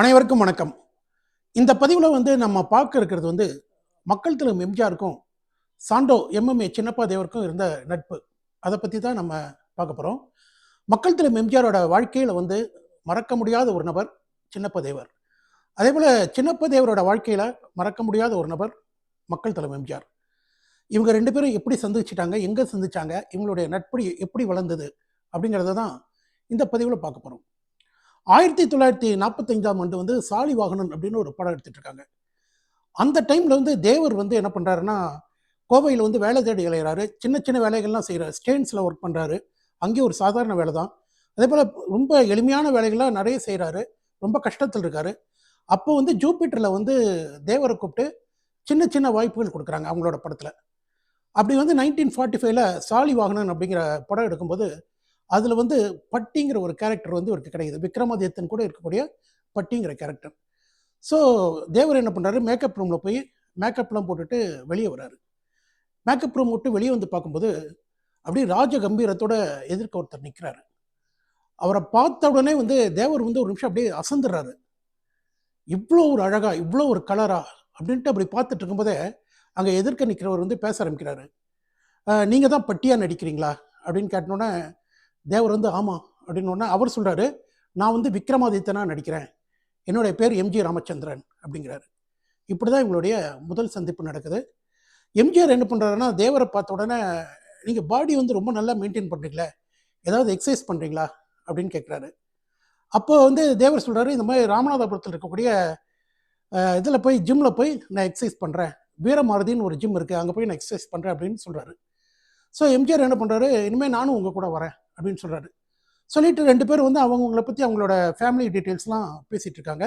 அனைவருக்கும் வணக்கம். இந்த பதிவில் வந்து நம்ம பார்க்க இருக்கிறது வந்து மக்கள் திரு எம்ஜிஆருக்கும் சாண்டோ எம்எம்ஏ சின்னப்பா தேவருக்கும் இருந்த நட்பு. அதை பற்றி தான் நம்ம பார்க்க போகிறோம் மக்கள் திரு எம்ஜிஆரோட வாழ்க்கையில் வந்து மறக்க முடியாத ஒரு நபர் சின்னப்ப தேவர். அதே போல் சின்னப்ப தேவரோட வாழ்க்கையில் மறக்க முடியாத ஒரு நபர் மக்கள் தலை எம்ஜிஆர். இவங்க ரெண்டு பேரும் எப்படி சந்திச்சிட்டாங்க எங்கே சந்திச்சாங்க இவங்களுடைய நட்பு எப்படி வளர்ந்தது அப்படிங்கிறத தான் இந்த பதிவில் பார்க்க போகிறோம் ஆயிரத்தி தொள்ளாயிரத்தி நாற்பத்தைந்தாம் ஆண்டு வந்து சாலி வாகனன் அப்படின்னு ஒரு படம் எடுத்துட்டு இருக்காங்க. அந்த டைமில் வந்து தேவர் வந்து என்ன பண்ணுறாருன்னா கோவையில் வந்து வேலை தேடி இளையிறாரு. சின்ன சின்ன வேலைகள்லாம் செய்கிறாரு ஸ்டேன்ஸில் ஒர்க் பண்ணுறாரு அங்கேயும் ஒரு சாதாரண வேலை தான். அதே போல் ரொம்ப எளிமையான வேலைகள்லாம் நிறைய செய்கிறாரு ரொம்ப கஷ்டத்தில் இருக்காரு. அப்போ வந்து ஜூபிட்டரில் வந்து தேவரை கூப்பிட்டு சின்ன சின்ன வாய்ப்புகள் கொடுக்குறாங்க அவங்களோட படத்தில். அப்படி வந்து நைன்டீன் ஃபார்ட்டி ஃபைவ்ல சாலி வாகனன் அப்படிங்கிற படம் எடுக்கும்போது அதில் வந்து பட்டிங்கிற ஒரு கேரக்டர் வந்து இவருக்கு கிடைக்குது. விக்ரமாதித்தன் கூட இருக்கக்கூடிய பட்டிங்கிற கேரக்டர் ஸோ தேவர் என்ன பண்ணுறாரு மேக்கப் ரூமில் போய் மேக்கப்லாம் போட்டுட்டு வெளியே வராரு மேக்கப் ரூம் விட்டு வெளியே வந்து பார்க்கும்போது அப்படியே ராஜ கம்பீரத்தோட எதிர்க்க ஒருத்தர் நிற்கிறாரு அவரை பார்த்த உடனே வந்து தேவர் வந்து ஒரு நிமிஷம் அப்படியே அசந்துடுறாரு இவ்வளோ ஒரு அழகா இவ்வளோ ஒரு கலரா அப்படின்ட்டு அப்படி பார்த்துட்டு இருக்கும்போதே அங்கே எதிர்க்க நிற்கிறவர் வந்து பேச ஆரம்பிக்கிறாரு. நீங்கள் தான் பட்டியாக நடிக்கிறீங்களா? அப்படின்னு கேட்டோன்னே தேவர் வந்து ஆமாம் அப்படின்னு அவர் சொல்கிறாரு நான் வந்து விக்ரமாதித்தனாக நடிக்கிறேன். என்னுடைய பேர் எம்ஜி ராமச்சந்திரன் அப்படிங்கிறாரு. இப்படி தான் இவங்களுடைய முதல் சந்திப்பு நடக்குது. எம்ஜிஆர் என்ன பண்ணுறாருன்னா தேவரை பார்த்த உடனே நீங்கள் பாடி வந்து ரொம்ப நல்லா மெயின்டைன் பண்ணுறீங்களே ஏதாவது எக்ஸசைஸ் பண்ணுறீங்களா அப்படின்னு கேட்குறாரு அப்போ வந்து தேவர் சொல்கிறாரு இந்த மாதிரி ராமநாதபுரத்தில் இருக்கக்கூடிய இதில் போய் ஜிம்மில் போய் நான் எக்ஸசைஸ் பண்ணுறேன் வீரமாருதின்னு ஒரு ஜிம் இருக்குது அங்கே போய் நான் எக்ஸசைஸ் பண்ணுறேன் அப்படின்னு சொல்கிறாரு ஸோ எம்ஜிஆர் என்ன பண்ணுறாரு இனிமேல் நானும் உங்கள் கூட வரேன். அப்படின்னு சொல்கிறாரு சொல்லிட்டு ரெண்டு பேரும் வந்து அவங்கவுங்கள பற்றி அவங்களோட ஃபேமிலி டீட்டெயில்ஸ்லாம் பேசிகிட்டு இருக்காங்க.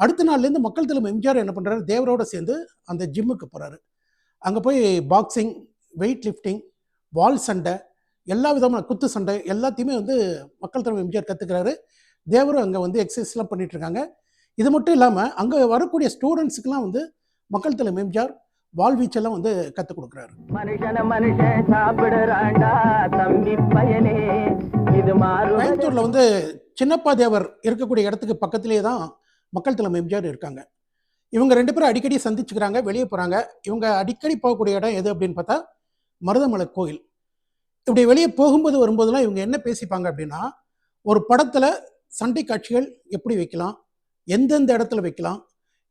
அடுத்த நாள்லேருந்து மக்கள் தலைமை எம்ஜிஆர் என்ன பண்ணுறாரு தேவரோட சேர்ந்து அந்த ஜிம்முக்கு போகிறாரு அங்கே போய் பாக்ஸிங் வெயிட் லிஃப்டிங் வால் சண்டை எல்லா விதமான குத்து சண்டை எல்லாத்தையுமே வந்து மக்கள் தலைமை எம்ஜிஆர் கற்றுக்கிறாரு தேவரும் அங்கே வந்து எக்ஸசைஸ்லாம் பண்ணிகிட்ருக்காங்க இருக்காங்க. இது மட்டும் இல்லாமல் அங்கே வரக்கூடிய ஸ்டூடெண்ட்ஸுக்கெல்லாம் வந்து மக்கள் தலைமை எம்ஜிஆர் வாழ்வீச்செல்லாம் வந்து கற்றுக் கொடுக்குறாரு. மனுஷன மனுஷன் சாப்பிடுறாண்டா தம்பி பயனே. இது மாறு கோயம்புத்தூரில் வந்து சின்னப்பா தேவர் இருக்கக்கூடிய இடத்துக்கு பக்கத்திலே தான் மக்கள் தலைமை எம்ஜிஆர் இருக்காங்க. இவங்க ரெண்டு பேரும் அடிக்கடி சந்திச்சுக்கிறாங்க வெளியே போகிறாங்க இவங்க அடிக்கடி போகக்கூடிய இடம் எது அப்படின்னு பார்த்தா மருதமலை கோயில். இப்படி வெளியே போகும்போது வரும்போதெல்லாம் இவங்க என்ன பேசிப்பாங்க அப்படின்னா ஒரு படத்தில் சண்டை காட்சிகள் எப்படி வைக்கலாம் எந்தெந்த இடத்துல வைக்கலாம்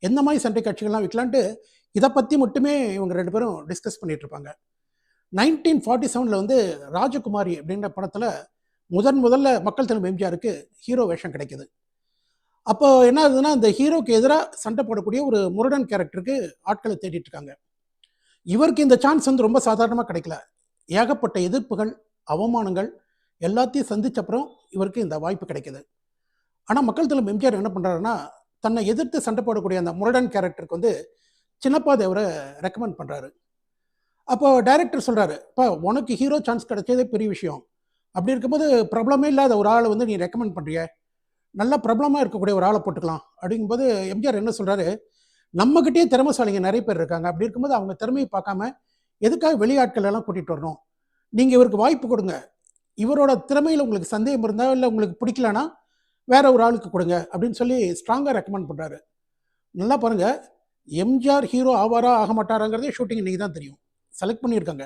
எந்த மாதிரி சண்டை காட்சிகள்லாம் வைக்கலான்ட்டு இதை பற்றி மட்டுமே இவங்க ரெண்டு பேரும் டிஸ்கஸ் பண்ணிட்டு இருப்பாங்க நைன்டீன் ஃபார்ட்டி செவனில் வந்து ராஜகுமாரி அப்படின்ற படத்தில் முதன் முதல்ல மக்கள் தினம் எம்ஜிஆருக்கு ஹீரோ வேஷம் கிடைக்கிது. அப்போ என்ன ஆகுதுன்னா அந்த ஹீரோக்கு எதிராக சண்டை போடக்கூடிய ஒரு முருடன் கேரக்டருக்கு ஆட்களை தேடிட்டு இருக்காங்க இவருக்கு இந்த சான்ஸ் வந்து ரொம்ப சாதாரணமாக கிடைக்கல. ஏகப்பட்ட எதிர்ப்புகள் அவமானங்கள் எல்லாத்தையும் சந்திச்ச அப்புறம் இவருக்கு இந்த வாய்ப்பு கிடைக்குது. ஆனால் மக்கள் தலைமை எம்ஜிஆர் என்ன பண்ணுறாருன்னா தன்னை எதிர்த்து சண்டை போடக்கூடிய அந்த முரடன் கேரக்டருக்கு வந்து சின்னப்பா தேவரை ரெக்கமெண்ட் பண்ணுறாரு அப்போ டைரக்டர் சொல்கிறாரு இப்போ உனக்கு ஹீரோ சான்ஸ் கிடைச்சதே பெரிய விஷயம். அப்படி இருக்கும்போது பிரபலமே இல்லாத ஒரு ஆளை வந்து நீ ரெக்கமெண்ட் பண்ணுறிய நல்ல பிரபலமாக இருக்கக்கூடிய ஒரு ஆளை போட்டுக்கலாம். அப்படிங்கும்போது எம்ஜிஆர் என்ன சொல்கிறாரு நம்மக்கிட்டே திறமைசாலிங்க நிறைய பேர் இருக்காங்க. அப்படி இருக்கும்போது அவங்க திறமையை பார்க்காம எதுக்காக வெளியாட்கள் எல்லாம் கூட்டிகிட்டு வரணும்? நீங்கள் இவருக்கு வாய்ப்பு கொடுங்க. இவரோட திறமையில் உங்களுக்கு சந்தேகம் இருந்தால் இல்லை உங்களுக்கு பிடிக்கலன்னா வேற ஒரு ஆளுக்கு கொடுங்க அப்படின்னு சொல்லி ஸ்ட்ராங்காக ரெக்கமெண்ட் பண்ணுறாரு நல்லா பாருங்கள் எம்ஜிஆர் ஹீரோ ஆவாரா ஆக மாட்டாராங்கிறதே ஷூட்டிங் இன்றைக்கி தான் தெரியும். செலக்ட் பண்ணியிருக்காங்க.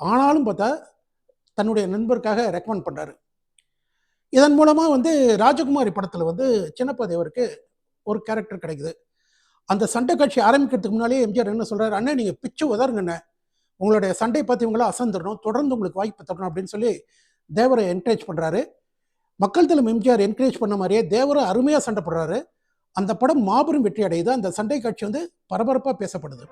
ஆனாலும் பார்த்தா தன்னுடைய நண்பருக்காக ரெக்கமெண்ட் பண்ணுறாரு இதன் மூலமாக வந்து ராஜகுமாரி படத்தில் வந்து சின்னப்பா தேவருக்கு ஒரு கேரக்டர் கிடைக்குது. அந்த சண்டை காட்சி ஆரம்பிக்கிறதுக்கு முன்னாலே எம்ஜிஆர் என்ன சொல்கிறாரு அண்ணன் நீங்கள் பிச்சு உதருங்கண்ணே உங்களுடைய சண்டை பார்த்து இவங்களாம் அசந்துடணும். தொடர்ந்து உங்களுக்கு வாய்ப்பு தரணும் அப்படின்னு சொல்லி தேவரை என்கரேஜ் பண்ணுறாரு மக்கள் தலம் எம்ஜிஆர் என்கரேஜ் பண்ண மாதிரியே தேவரும் அருமையாக சண்டை போடுறாரு. அந்த படம் மாபெரும் வெற்றி அடையுது. அந்த சண்டை காட்சி வந்து பரபரப்பாக பேசப்படுது.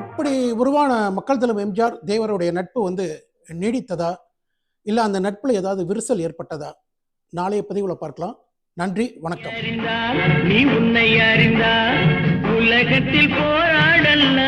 இப்படி உருவான மக்கள் தலம் எம்ஜிஆர் தேவருடைய நட்பு வந்து நீடித்ததா? இல்லை அந்த நட்பில் ஏதாவது விரிசல் ஏற்பட்டதா? நாளைய பதிவில் பார்க்கலாம். நன்றி வணக்கம். நீ உன்னை அறிந்தா உலகத்தில் போராடல்ல